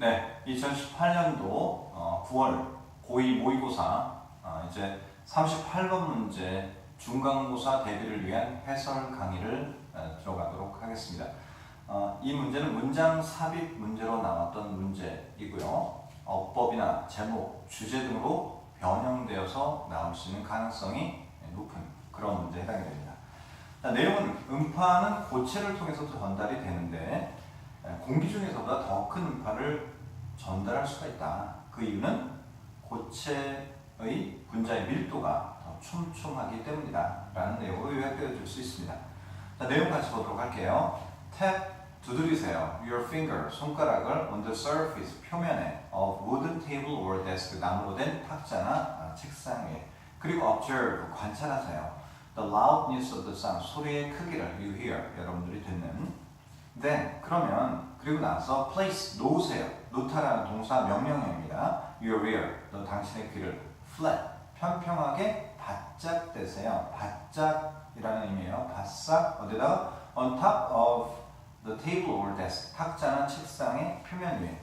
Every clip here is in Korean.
네, 2018년도 9월 고2 모의고사 어, 이제 38번 문제 중간고사 대비를 위한 해설 강의를 어, 들어가도록 하겠습니다. 어, 이 문제는 문장 삽입 문제로 나왔던 문제이고요. 어법이나 제목, 주제 등으로 변형되어서 나올 수 있는 가능성이 높은 그런 문제에 해당이 됩니다. 자, 내용은 음파는 고체를 통해서 전달이 되는데 에, 공기 중에서보다 더 큰 음파를 전달할 수가 있다. 그 이유는 고체의 분자의 밀도가 더 촘촘하기 때문이다. 라는 내용으로 요약되어 줄수 있습니다. 자, 내용 같이 보도록 할게요. 탭 두드리세요. Your finger, 손가락을 on the surface, 표면에 of wooden table or desk, 나무로 된 탁자나 아, 책상 위에. 그리고 observe, 관찰하세요. The loudness of the sound, 소리의 크기를 you hear, 여러분들이 듣는. Then, 그러면 그리고 나서 place, 놓으세요. 놓다라는 동사 명령형입니다. Your ear, 너 당신의 귀를 flat, 평평하게 바짝 대세요. 바짝이라는 의미예요. 바싹 어디다가 on top of the table or desk, 탁자나 책상의 표면 위에.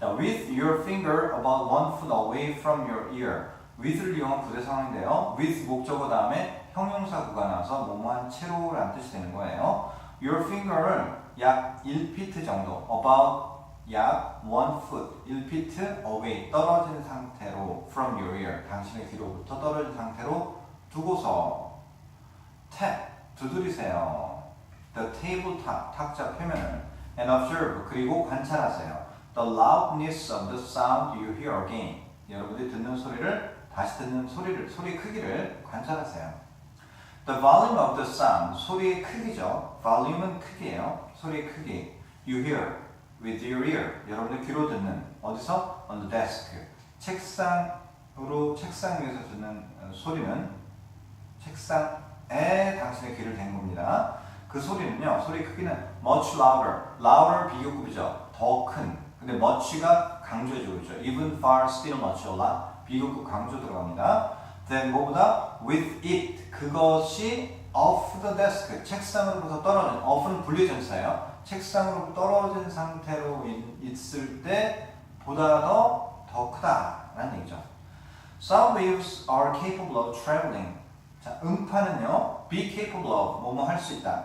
자, with your finger about one foot away from your ear. with를 이용한 부대 상황인데요. with 목적어 다음에 형용사구가 나와서 뭐뭐한 채로라는 뜻이 되는 거예요. Your finger를 약 1피트 정도, about 약 1 foot, 1피트 away, 떨어진 상태로 from your ear, 당신의 귀로부터 떨어진 상태로 두고서 tap, 두드리세요. The tabletop, 탁자 표면을 and observe, 그리고 관찰하세요. The loudness of the sound you hear again. 여러분들이 듣는 소리를 다시 듣는 소리를 소리의 크기를 관찰하세요. The volume of the sound 소리의 크기죠. volume은 크기예요. 소리의 크기. You hear with your ear. 여러분들 귀로 듣는 어디서? On the desk. 책상으로 책상 위에서 듣는 어, 소리는 책상에 당신의 귀를 댄 겁니다. 그 소리는요. 소리 크기는 much louder. louder 비교급이죠. 더 큰. 근데 much가 강조해주고 있죠. even far still much a lot. 비교급 강조 들어갑니다. Then 뭐보다 with it 그것이 off the desk 책상으로부터 떨어진 off는 분리전사예요. 책상으로 떨어진 상태로 있- 있을 때 보다 더 더 크다라는 얘기죠. Sound waves are capable of traveling. 자, 음파는요, be capable of 뭐뭐 할 수 있다.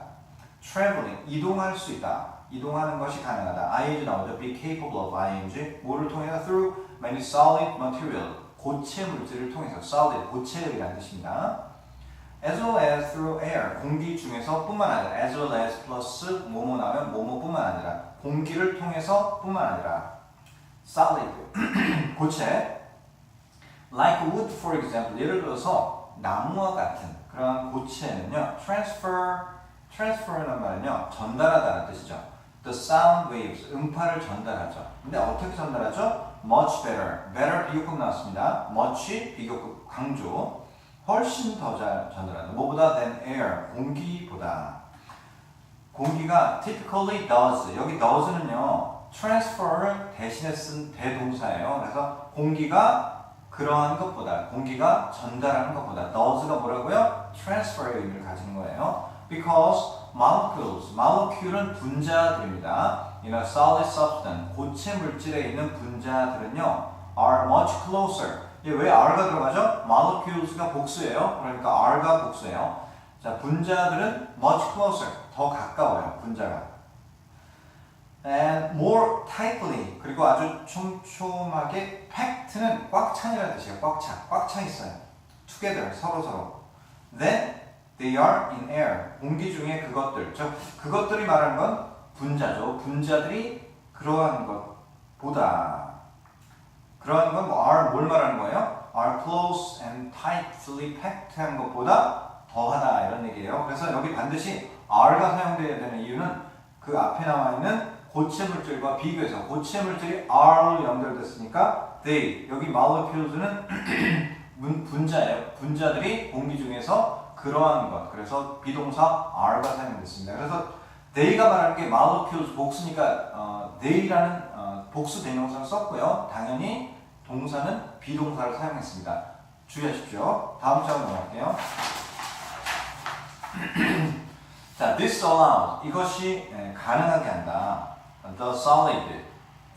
traveling 이동할 수 있다. 이동하는 것이 가능하다. ing 나오죠. be capable of ing 뭐를 통해서 through many solid material 고체 물질을 통해서 solid 고체이라는 뜻입니다. as well as through air 공기 중에서 뿐만 아니라 as well as 플러스 뭐뭐 나오면 뭐뭐뿐만 아니라 공기를 통해서 뿐만 아니라. solid 고체. Like wood for example 예를 들어서 나무와 같은 그런 고체는요 transfer transfer라는 말은요 전달하다는 뜻이죠. The sound waves 음파를 전달하죠. 근데 어떻게 전달하죠 much better. Better 비교급 나왔습니다. Much 비교급 강조. 훨씬 더 잘 전달한다. 뭐보다 than air. 공기보다. 공기가 typically does. 여기 does는요 transfer를 대신에 쓴 대동사예요. 그래서 공기가 그러한 것보다 공기가 전달하는 것보다 does가 뭐라고요? transfer의 의미를 가지는 거예요. Because molecules, molecule은 분자들입니다. A solid substance, 고체 물질에 있는 분자들은요 are much closer. 이게 왜 R가 들어가죠? molecules가 복수예요. 그러니까 R가 복수예요. 자, 분자들은 much closer, 더 가까워요. 분자가. and more tightly 그리고 아주 촘촘하게 packed는 꽉 찬이라는 뜻이에요. 꽉 차, 꽉차 있어요. together 서로 서로. Then they are in air 공기 중에 그것들. 저 그것들이 말하는 건 분자죠. 분자들이 그러한 것보다 그러한 건뭐 are 뭘 말하는 거예요? are close and tightly packed한 것보다 더하다 이런 얘기예요. 그래서 여기 반드시 are가 사용되어야 되는 이유는 그 앞에 나와 있는 고체 물질과 비교해서 고체 물질이 R로 연결됐으니까 they 여기 molecules는 문- 분자예요. 분자들이 공기 중에서 그러한 것. 그래서 비동사 R가 사용됐습니다. 그래서 they가 말하는 게 molecules 복수니까 어, they라는 어, 복수 대명사를 썼고요. 당연히 동사는 비동사를 사용했습니다. 주의하십시오. 다음 장으로 넘어갈게요. 자, this allows 이것이 예, 가능하게 한다. the solid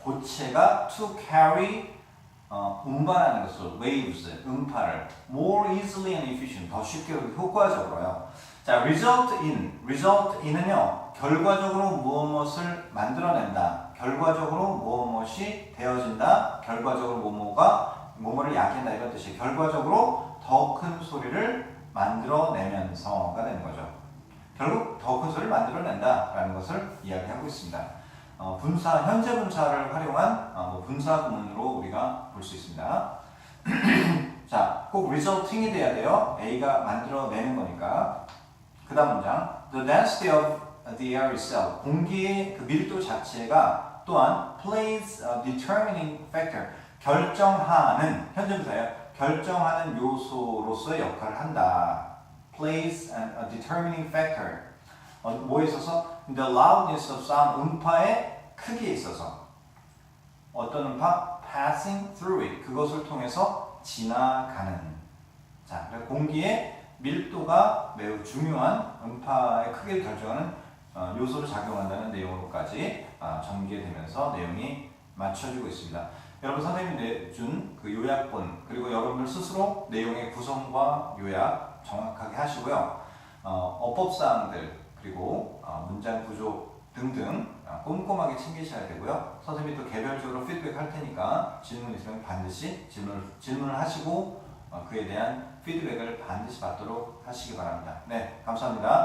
고체가 to carry 어, 운반하는 것을 waves 음파를 more easily and efficient 더 쉽게 효과적으로요. 자, result in result in은요 결과적으로 무엇을 만들어낸다. 결과적으로 무엇이 되어진다. 결과적으로 뭐뭐가 뭐뭐를 야기한다 이런 뜻이 결과적으로 더 큰 소리를 만들어내면서가 되는 거죠. 결국 더 큰 소리를 만들어낸다라는 것을 이야기하고 있습니다. 어, 분사 현재 분사를 활용한 어, 뭐 분사 구문으로 우리가 볼 수 있습니다. 자, 꼭 resulting이 돼야 돼요. A가 만들어내는 거니까. 그 다음 문장. The density of the air itself. 공기의 그 밀도 자체가 또한 plays a determining factor. 결정하는 현재 분사예요. 결정하는 요소로서의 역할을 한다. plays a determining factor. 어, 뭐에 있어서? The loudness of sound, 음파의 크기에 있어서. 어떤 음파? passing through it. 그것을 통해서 지나가는. 자, 공기의 밀도가 매우 중요한 음파의 크기를 결정하는 어, 요소로 작용한다는 내용으로까지 어, 전개되면서 내용이 맞춰지고 있습니다. 여러분 선생님이 내준 그 요약본 그리고 여러분들 스스로 내용의 구성과 요약 정확하게 하시고요. 어, 어법 사항들 그리고 어, 문장 구조 등등 어, 꼼꼼하게 챙기셔야 되고요. 선생님이 또 개별적으로 피드백 할 테니까 질문 있으면 반드시 질문, 질문을 하시고 어, 그에 대한 피드백을 반드시 받도록 하시기 바랍니다. 네, 감사합니다.